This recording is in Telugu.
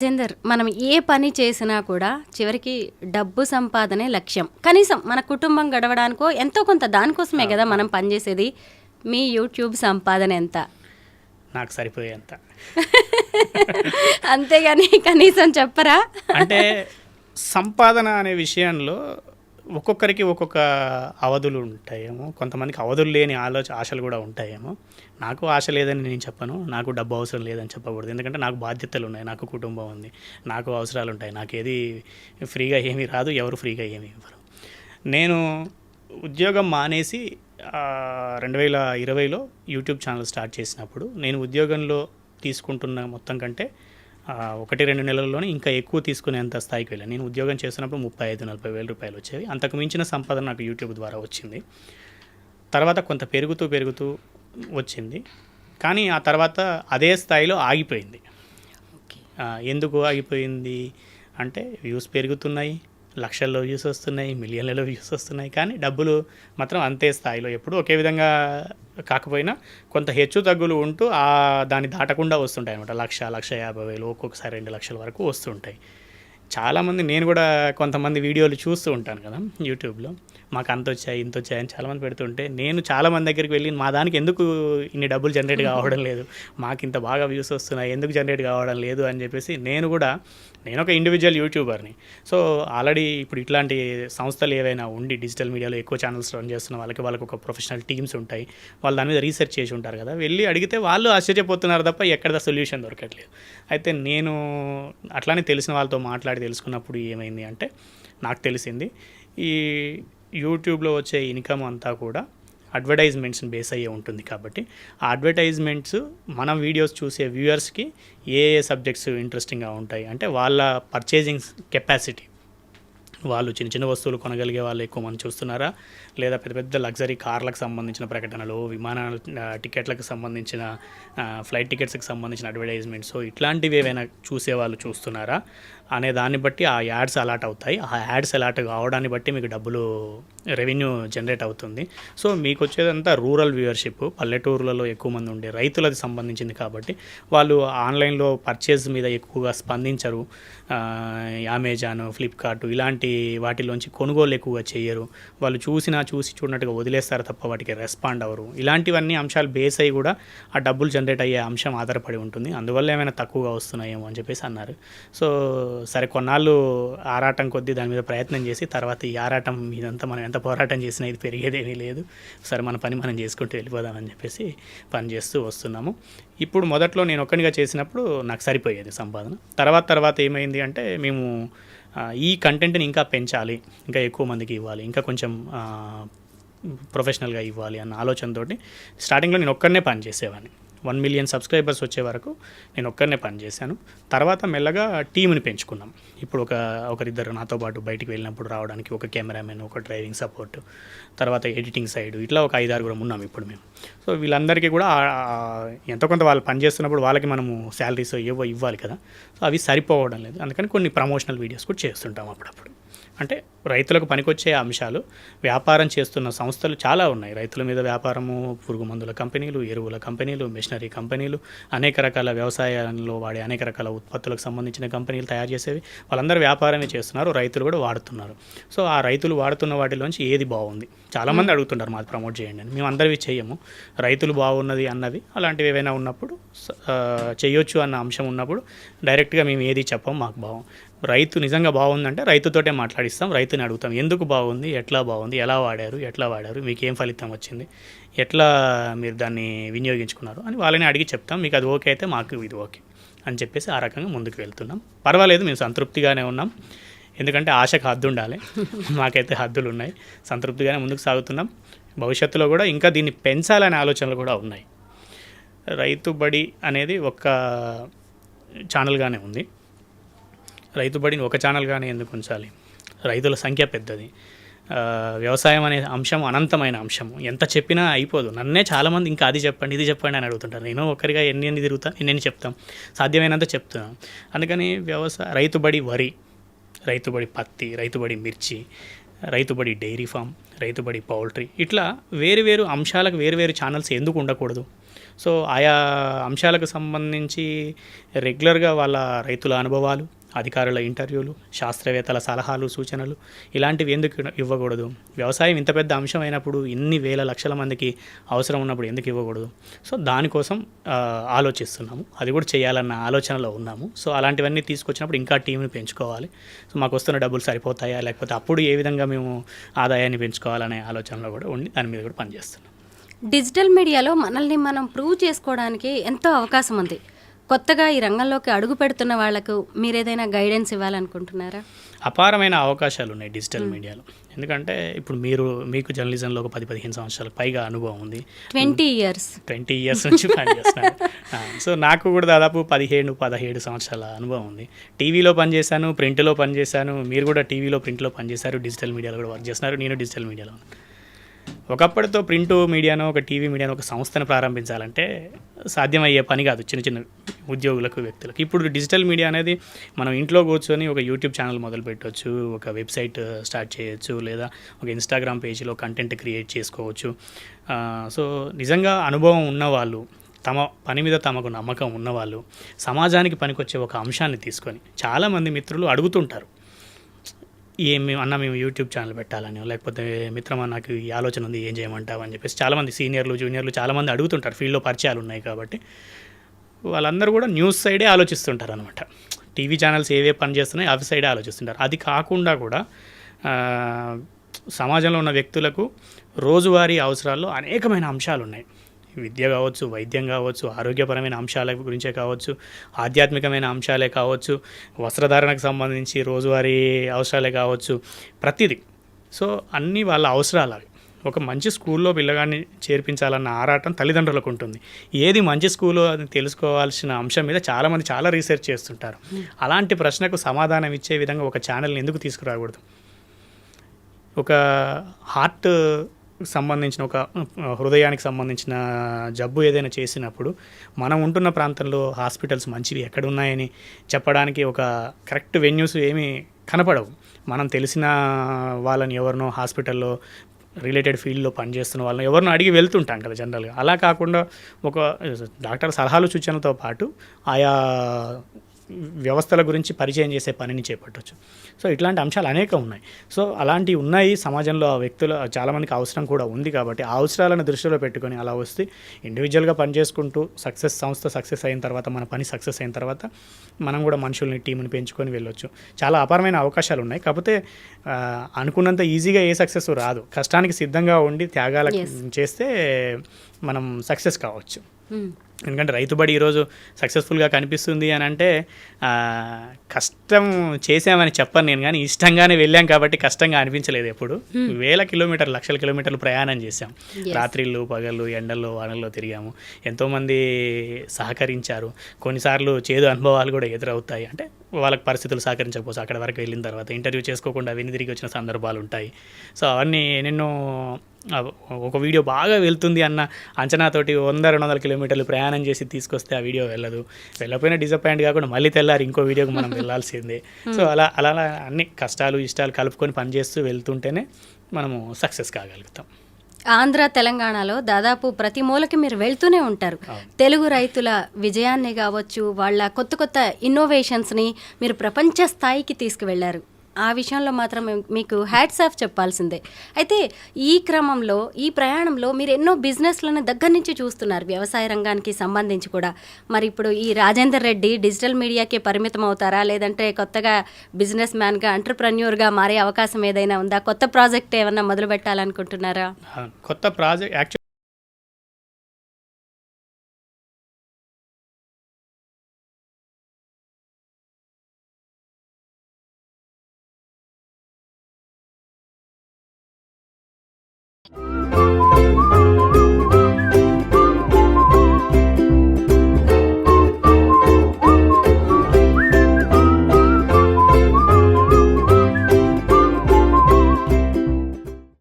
జేందర్ మనం ఏ పని చేసినా కూడా చివరికి డబ్బు సంపాదనే లక్ష్యం. కనీసం మన కుటుంబం గడవడానికో ఎంతో కొంత దానికోసమే కదా మనం పనిచేసేది. మీ యూట్యూబ్ సంపాదన ఎంత? నాకు సరిపోయేంత. అంతేగాని కనీసం చెప్పరా? అంటే సంపాదన అనే విషయంలో ఒక్కొక్కరికి ఒక్కొక్క అవధులు ఉంటాయేమో. కొంతమందికి అవధులు లేని ఆలోచన ఆశలు కూడా ఉంటాయేమో. నాకు ఆశ లేదని నేను చెప్పను. నాకు డబ్బు అవసరం లేదని చెప్పకూడదు. ఎందుకంటే నాకు బాధ్యతలు ఉన్నాయి. నాకు కుటుంబం ఉంది. నాకు అవసరాలు ఉంటాయి. నాకు ఏది ఫ్రీగా ఏమీ రాదు. ఎవరు ఫ్రీగా ఏమీ ఇవ్వరు. నేను ఉద్యోగం మానేసి రెండు వేల ఇరవైలో యూట్యూబ్ ఛానల్ స్టార్ట్ చేసినప్పుడు నేను ఉద్యోగంలో తీసుకుంటున్న మొత్తం కంటే ఒకటి రెండు నెలల్లోనే ఇంకా ఎక్కువ తీసుకునేంత స్థాయికి వెళ్ళాను. నేను ఉద్యోగం చేస్తున్నప్పుడు ముప్పై ఐదు నలభై వేల రూపాయలు వచ్చేవి. అంతకు మించిన సంపాదన నాకు యూట్యూబ్ ద్వారా వచ్చింది. తర్వాత కొంత పెరుగుతూ పెరుగుతూ వచ్చింది. కానీ ఆ తర్వాత అదే స్థాయిలో ఆగిపోయింది. ఎందుకు ఆగిపోయింది? అంటే వ్యూస్ పెరుగుతున్నాయి. లక్షల్లో వ్యూస్ వస్తున్నాయి మిలియన్లలో వ్యూస్ వస్తున్నాయి. కానీ డబ్బులు మాత్రం అంతే స్థాయిలో. ఎప్పుడు ఒకే విధంగా కాకపోయినా కొంత హెచ్చు తగ్గులు ఉంటూ ఆ దాన్ని దాటకుండా వస్తుంటాయి అనమాట లక్ష లక్ష యాభై వేలు ఒక్కొక్కసారి రెండు లక్షల వరకు వస్తుంటాయి. చాలామంది నేను కూడా కొంతమంది వీడియోలు చూస్తూ ఉంటాను కదా యూట్యూబ్లో. మాకు అంత వచ్చాయి ఇంత వచ్చాయి అని చాలామంది పెడుతుంటే నేను చాలామంది దగ్గరికి వెళ్ళి మా దానికి ఎందుకు ఇన్ని డబ్బులు జనరేట్ కావడం లేదు? మాకు ఇంత బాగా వ్యూస్ వస్తున్నాయి ఎందుకు జనరేట్ కావడం లేదు? అని చెప్పేసి నేను కూడా నేను ఒక ఇండివిజువల్ యూట్యూబర్ని సో ఆల్రెడీ ఇప్పుడు ఇట్లాంటి సంస్థలు ఏవైనా ఉండి డిజిటల్ మీడియాలో ఎక్కువ ఛానల్స్ రన్ చేస్తున్న వాళ్ళకి వాళ్ళకి ఒక ప్రొఫెషనల్ టీమ్స్ ఉంటాయి. వాళ్ళు దాని మీద రీసెర్చ్ చేసి ఉంటారు కదా. వెళ్ళి అడిగితే వాళ్ళు ఆశ్చర్యపోతున్నారు తప్ప ఎక్కడ సొల్యూషన్ దొరకట్లేదు. అయితే నేను అట్లానే తెలిసిన వాళ్ళతో మాట్లాడి తెలుసుకున్నప్పుడు ఏమైంది అంటే నాకు తెలిసింది ఈ యూట్యూబ్లో వచ్చే ఇన్కమ్ అంతా కూడా అడ్వర్టైజ్మెంట్స్ని బేస్ అయ్యే ఉంటుంది కాబట్టి ఆ అడ్వర్టైజ్మెంట్స్ మన వీడియోస్ చూసే వ్యూయర్స్కి ఏ ఏ సబ్జెక్ట్స్ ఇంట్రెస్టింగ్గా ఉంటాయి అంటే వాళ్ళ పర్చేజింగ్ కెపాసిటీ. వాళ్ళు చిన్న చిన్న వస్తువులు కొనగలిగే వాళ్ళు ఎక్కువ మంది చూస్తున్నారా? లేదా పెద్ద పెద్ద లగ్జరీ కార్లకు సంబంధించిన ప్రకటనలు విమాన టికెట్లకు సంబంధించిన ఫ్లైట్ టికెట్స్కి సంబంధించిన అడ్వర్టైజ్మెంట్స్. సో ఇట్లాంటివి ఏవైనా చూసే వాళ్ళు చూస్తున్నారా? అనే దాన్ని బట్టి ఆ యాడ్స్ అలాట్ అవుతాయి. ఆ యాడ్స్ అలాట్ కావడాన్ని బట్టి మీకు డబ్బులు రెవెన్యూ జనరేట్ అవుతుంది. సో మీకు వచ్చేదంతా రూరల్ వ్యూవర్షిప్ పల్లెటూరులలో ఎక్కువ మంది ఉండే రైతులకి సంబంధించింది కాబట్టి వాళ్ళు ఆన్లైన్లో పర్చేజ్ మీద ఎక్కువగా స్పందించరు. అమెజాన్ ఫ్లిప్కార్ట్ ఇలాంటి వాటిలోంచి కొనుగోలు ఎక్కువగా చేయరు. వాళ్ళు చూసినా చూసి చూడనట్టుగా వదిలేస్తారు తప్ప వాటికి రెస్పాండ్ అవ్వరు. ఇలాంటివన్నీ అంశాలు బేస్ అయ్యి కూడా ఆ డబ్బులు జనరేట్ అయ్యే అంశం ఆధారపడి ఉంటుంది. అందువల్ల ఏమైనా తక్కువగా వస్తున్నాయేమో అని చెప్పేసి అన్నారు. సో సరే కొన్నాళ్ళు ఆరాటం కొద్దీ దాని మీద ప్రయత్నం చేసి తర్వాత ఈ ఆరాటం ఇదంతా మనం ఎంత పోరాటం చేసినా ఇది పెరిగేదేమీ లేదు. సరే మన పని మనం చేసుకుంటూ వెళ్ళిపోదామని చెప్పేసి పని చేస్తూ వస్తున్నాము. ఇప్పుడు మొదట్లో నేను ఒక్కడిగా చేసినప్పుడు నాకు సరిపోయేది సంపాదన. తర్వాత తర్వాత ఏమైంది అంటే మేము ఈ కంటెంట్ని ఇంకా పెంచాలి. ఇంకా ఎక్కువ మందికి ఇవ్వాలి. ఇంకా కొంచెం ప్రొఫెషనల్గా ఇవ్వాలి అన్న ఆలోచనతోటి స్టార్టింగ్లో నేను ఒక్కడనే పని చేసేవాడిని వన్ మిలియన్ సబ్స్క్రైబర్స్ వచ్చే వరకు నేను ఒక్కరినే పని చేశాను తర్వాత మెల్లగా టీంని పెంచుకున్నాం. ఇప్పుడు ఒక ఒకరిద్దరు నాతో పాటు బయటికి వెళ్ళినప్పుడు రావడానికి ఒక కెమెరామెన్ ఒక డ్రైవింగ్ సపోర్ట్ తర్వాత ఎడిటింగ్ సైడ్ ఇట్లా ఒక ఐదారు కూడా ఉన్నాం ఇప్పుడు మేము. సో వీళ్ళందరికీ కూడా ఎంతో కొంత వాళ్ళు పనిచేస్తున్నప్పుడు వాళ్ళకి మనము శాలరీస్ ఏవో ఇవ్వాలి కదా. సో అవి సరిపోవడం లేదు. అందుకని కొన్ని ప్రమోషనల్ వీడియోస్ కూడా చేస్తుంటాం అప్పుడప్పుడు. అంటే రైతులకు పనికొచ్చే అంశాలు వ్యాపారం చేస్తున్న సంస్థలు చాలా ఉన్నాయి. రైతుల మీద వ్యాపారము పురుగు మందుల కంపెనీలు ఎరువుల కంపెనీలు మిషనరీ కంపెనీలు అనేక రకాల వ్యవసాయంలో వాడే అనేక రకాల ఉత్పత్తులకు సంబంధించిన కంపెనీలు తయారు చేసేవి. వాళ్ళందరూ వ్యాపారమే చేస్తున్నారు రైతులు కూడా వాడుతున్నారు. సో ఆ రైతులు వాడుతున్న వాటిలోంచి ఏది బాగుంది? చాలామంది అడుగుతుంటారు మాది ప్రమోట్ చేయండి అని. మేము అందరివి చేయము. రైతులు బాగున్నది అన్నవి అలాంటివి ఏవైనా ఉన్నప్పుడు చేయొచ్చు అన్న అంశం ఉన్నప్పుడు డైరెక్ట్గా మేము ఏది చెప్పం మాకు బాగు. రైతు నిజంగా బాగుందంటే రైతుతోటే మాట్లాడిస్తాం రైతుని అడుగుతాం ఎందుకు బాగుంది? ఎట్లా బాగుంది? ఎలా వాడారు? ఎట్లా వాడారు? మీకు ఏం ఫలితం వచ్చింది? ఎట్లా మీరు దాన్ని వినియోగించుకున్నారు? అని వాళ్ళని అడిగి చెప్తాం మీకు అది ఓకే అయితే మాకు ఇది ఓకే. అని చెప్పేసి ఆ రకంగా ముందుకు వెళ్తున్నాం. పర్వాలేదు మేము సంతృప్తిగానే ఉన్నాం. ఎందుకంటే ఆశకు హద్దు ఉండాలి మాకైతే హద్దులు ఉన్నాయి సంతృప్తిగానే ముందుకు సాగుతున్నాం. భవిష్యత్తులో కూడా ఇంకా దీన్ని పెంచాలనే ఆలోచనలు కూడా ఉన్నాయి. రైతు బడి అనేది ఒక ఛానల్గానే ఉంది. రైతు బడిని ఒక ఛానల్గానే ఎందుకు ఉంచాలి? రైతుల సంఖ్య పెద్దది. వ్యవసాయం అనే అంశం అనంతమైన అంశం. ఎంత చెప్పినా అయిపోదు. నన్నే చాలామంది ఇంకా అది చెప్పండి ఇది చెప్పండి అని అడుగుతుంటారు. నేను ఒకరిగా ఎన్ని ఎన్ని తిరుగుతా ఎన్ని చెప్తాం. సాధ్యమైనంత చెప్తున్నాను. అందుకని వ్యవసాయ రైతుబడి వరి రైతుబడి పత్తి రైతుబడి మిర్చి Rythubadi dairy farm Rythubadi poultry ఇట్లా వేరు వేరు అంశాలకు వేరు వేరు ఛానల్స్ ఎందుకు ఉండకూడదు? సో ఆయా అంశాలకు సంబంధించి రెగ్యులర్గా వాళ్ళ రైతుల అనుభవాలు అధికారుల ఇంటర్వ్యూలు శాస్త్రవేత్తల సలహాలు సూచనలు ఇలాంటివి ఎందుకు ఇవ్వకూడదు? వ్యవసాయం ఇంత పెద్ద అంశం అయినప్పుడు ఇన్ని వేల లక్షల మందికి అవసరం ఉన్నప్పుడు ఎందుకు ఇవ్వకూడదు? సో దానికోసం ఆలోచిస్తున్నాము. అది కూడా చేయాలన్న ఆలోచనలో ఉన్నాము. సో అలాంటివన్నీ తీసుకొచ్చినప్పుడు ఇంకా టీంని పెంచుకోవాలి. సో మాకు వస్తున్న డబ్బులు సరిపోతాయా? లేకపోతే అప్పుడు ఏ విధంగా మేము ఆదాయాన్ని పెంచుకోవాలనే ఆలోచనలో కూడా ఉండి దాని మీద కూడా పనిచేస్తున్నాం. డిజిటల్ మీడియాలో మనల్ని మనం ప్రూవ్ చేసుకోవడానికి ఎంతో అవకాశం ఉంది. కొత్తగా ఈ రంగంలోకి అడుగు పెడుతున్న వాళ్ళకు మీరు ఏదైనా గైడెన్స్ ఇవ్వాలనుకుంటున్నారా? అపారమైన అవకాశాలు ఉన్నాయి డిజిటల్ మీడియాలో ఎందుకంటే ఇప్పుడు మీరు మీకు జర్నలిజంలో ఒక పది పదిహేను సంవత్సరాలకు పైగా అనుభవం ఉంది. ట్వంటీ ఇయర్స్ ట్వంటీ ఇయర్స్ నుంచి పనిచేస్తాను సో నాకు కూడా దాదాపు పదిహేను పదిహేడు సంవత్సరాల అనుభవం ఉంది. టీవీలో పనిచేశాను ప్రింట్లో పనిచేశాను మీరు కూడా టీవీలో ప్రింట్లో పనిచేశారు డిజిటల్ మీడియాలో కూడా వర్క్ చేస్తున్నారు నేను డిజిటల్ మీడియాలో ఉన్నాను. ఒకప్పటితో ప్రింట్ మీడియాను ఒక టీవీ మీడియాను ఒక సంస్థను ప్రారంభించాలంటే సాధ్యమయ్యే పని కాదు చిన్న చిన్న ఉద్యోగులకు వ్యక్తులకు. ఇప్పుడు డిజిటల్ మీడియా అనేది మనం ఇంట్లో కూర్చొని ఒక యూట్యూబ్ ఛానల్ మొదలు పెట్టవచ్చు ఒక వెబ్సైట్ స్టార్ట్ చేయొచ్చు లేదా ఒక ఇన్స్టాగ్రామ్ పేజీలో కంటెంట్ క్రియేట్ చేసుకోవచ్చు. సో నిజంగా అనుభవం ఉన్నవాళ్ళు తమ పని మీద తమకు నమ్మకం ఉన్నవాళ్ళు సమాజానికి పనికొచ్చే ఒక అంశాన్ని తీసుకొని చాలామంది మిత్రులు అడుగుతుంటారు. ఏం మేము అన్న మేము యూట్యూబ్ ఛానల్ పెట్టాలని లేకపోతే మిత్రమా నాకు ఈ ఆలోచన ఉంది ఏం చేయమంటావు అని చెప్పేసి చాలామంది సీనియర్లు జూనియర్లు చాలామంది అడుగుతుంటారు. ఫీల్డ్లో పరిచయాలు ఉన్నాయి కాబట్టి. వాళ్ళందరూ కూడా న్యూస్ సైడే ఆలోచిస్తుంటారు అనమాట టీవీ ఛానల్స్ ఏవే పని చేస్తున్నాయి అవి సైడే ఆలోచిస్తుంటారు. అది కాకుండా కూడా సమాజంలో ఉన్న వ్యక్తులకు రోజువారీ అవసరాల్లో అనేకమైన అంశాలు ఉన్నాయి విద్య కావచ్చు వైద్యం కావచ్చు ఆరోగ్యపరమైన అంశాల గురించే కావచ్చు ఆధ్యాత్మికమైన అంశాలే కావచ్చు వస్త్రధారణకు సంబంధించి రోజువారీ అవసరాలే కావచ్చు ప్రతిదీ. సో అన్నీ వాళ్ళ అవసరాలు అవి. ఒక మంచి స్కూల్లో పిల్లగాన్ని చేర్పించాలన్న ఆరాటం తల్లిదండ్రులకు ఉంటుంది. ఏది మంచి స్కూలో అని తెలుసుకోవాల్సిన అంశం మీద చాలామంది చాలా రీసెర్చ్ చేస్తుంటారు. అలాంటి ప్రశ్నకు సమాధానం ఇచ్చే విధంగా ఒక ఛానల్ని ఎందుకు తీసుకురాకూడదు? ఒక హార్ట్ సంబంధించిన ఒక హృదయానికి సంబంధించిన జబ్బు ఏదైనా చేసినప్పుడు మనం ఉంటున్న ప్రాంతంలో హాస్పిటల్స్ మంచివి ఎక్కడ ఉన్నాయని చెప్పడానికి ఒక కరెక్ట్ వెన్యూస్ ఏమీ కనపడవు. మనం తెలిసిన వాళ్ళని ఎవరినో హాస్పిటల్లో రిలేటెడ్ ఫీల్డ్లో పనిచేస్తున్న వాళ్ళని ఎవరినో అడిగి వెళ్తుంటాం కదా జనరల్గా. అలా కాకుండా ఒక డాక్టర్ సలహాలు సూచనలతో పాటు ఆయా వ్యవస్థల గురించి పరిచయం చేసే పనిని చేపట్టవచ్చు సో ఇట్లాంటి అంశాలు అనేకం ఉన్నాయి. సో అలాంటివి ఉన్నాయి సమాజంలో ఆ వ్యక్తుల చాలామందికి అవసరం కూడా ఉంది కాబట్టి ఆ అవసరాలను దృష్టిలో పెట్టుకొని అలా వస్తే ఇండివిజువల్గా పనిచేసుకుంటూ సక్సెస్ సంస్థ సక్సెస్ అయిన తర్వాత మన పని సక్సెస్ అయిన తర్వాత మనం కూడా మనుషుల్ని టీంని పెంచుకొని వెళ్ళొచ్చు. చాలా అపారమైన అవకాశాలు ఉన్నాయి. కాకపోతే అనుకున్నంత ఈజీగా ఏ సక్సెస్ రాదు. కష్టానికి సిద్ధంగా ఉండి త్యాగాలకు చేస్తే మనం సక్సెస్ కావచ్చు. మ్మ్. ఎందుకంటే రైతుబడి ఈరోజు సక్సెస్ఫుల్గా కనిపిస్తుంది అని అంటే కష్టం చేసామని చెప్పను నేను కానీ ఇష్టంగానే వెళ్ళాం కాబట్టి కష్టంగా అనిపించలేదు ఎప్పుడు. వేల కిలోమీటర్లు లక్షల కిలోమీటర్లు ప్రయాణం చేశాం. రాత్రిళ్ళు పగళ్ళు ఎండల్లో వానల్లో తిరిగాము. ఎంతోమంది సహకరించారు. కొన్నిసార్లు చేదు అనుభవాలు కూడా ఎదురవుతాయి. అంటే వాళ్ళకి పరిస్థితులు సహకరించకపోతే అక్కడ వరకు వెళ్ళిన తర్వాత ఇంటర్వ్యూ చేసుకోకుండా వెను తిరిగి వచ్చిన సందర్భాలు ఉంటాయి. సో అవన్నీ ఎన్నెన్నో ఒక వీడియో బాగా వెళ్తుంది అన్న అంచనాతోటి వంద రెండు వందల కిలోమీటర్లు ప్రయాణం చేసి తీసుకొస్తే ఆ వీడియో వెళ్ళదు. వెళ్ళకపోయినా డిసప్పాయింట్ కాకుండా మళ్ళీ తెల్లారి ఇంకో వీడియోకి మనం వెళ్ళాల్సిందే. సో అలా అలా అలా అన్ని కష్టాలు ఇష్టాలు కలుపుకొని పనిచేస్తూ వెళ్తుంటేనే మనము సక్సెస్ కాగలుగుతాం. ఆంధ్ర తెలంగాణలో దాదాపు ప్రతి మూలకి మీరు వెళ్తూనే ఉంటారు. తెలుగు రైతుల విజయాన్ని కావచ్చు వాళ్ళ కొత్త కొత్త ఇన్నోవేషన్స్ని మీరు ప్రపంచ స్థాయికి తీసుకువెళ్ళారు. ఆ విషయంలో మాత్రం మీకు హ్యాట్స్ ఆఫ్ చెప్పాల్సిందే. అయితే ఈ క్రమంలో ఈ ప్రయాణంలో మీరు ఎన్నో బిజినెస్లను దగ్గర నుంచి చూస్తున్నారు వ్యవసాయ రంగానికి సంబంధించి కూడా. మరి ఇప్పుడు ఈ రాజేందర్ రెడ్డి డిజిటల్ మీడియాకే పరిమితం అవుతారా? లేదంటే కొత్తగా బిజినెస్ మ్యాన్గా ఎంటర్ప్రెన్యూర్గా మారే అవకాశం ఏదైనా ఉందా? కొత్త ప్రాజెక్ట్ ఏమన్నా మొదలు పెట్టాలనుకుంటున్నారా కొత్త ప్రాజెక్ట్ యాక్చువల్ you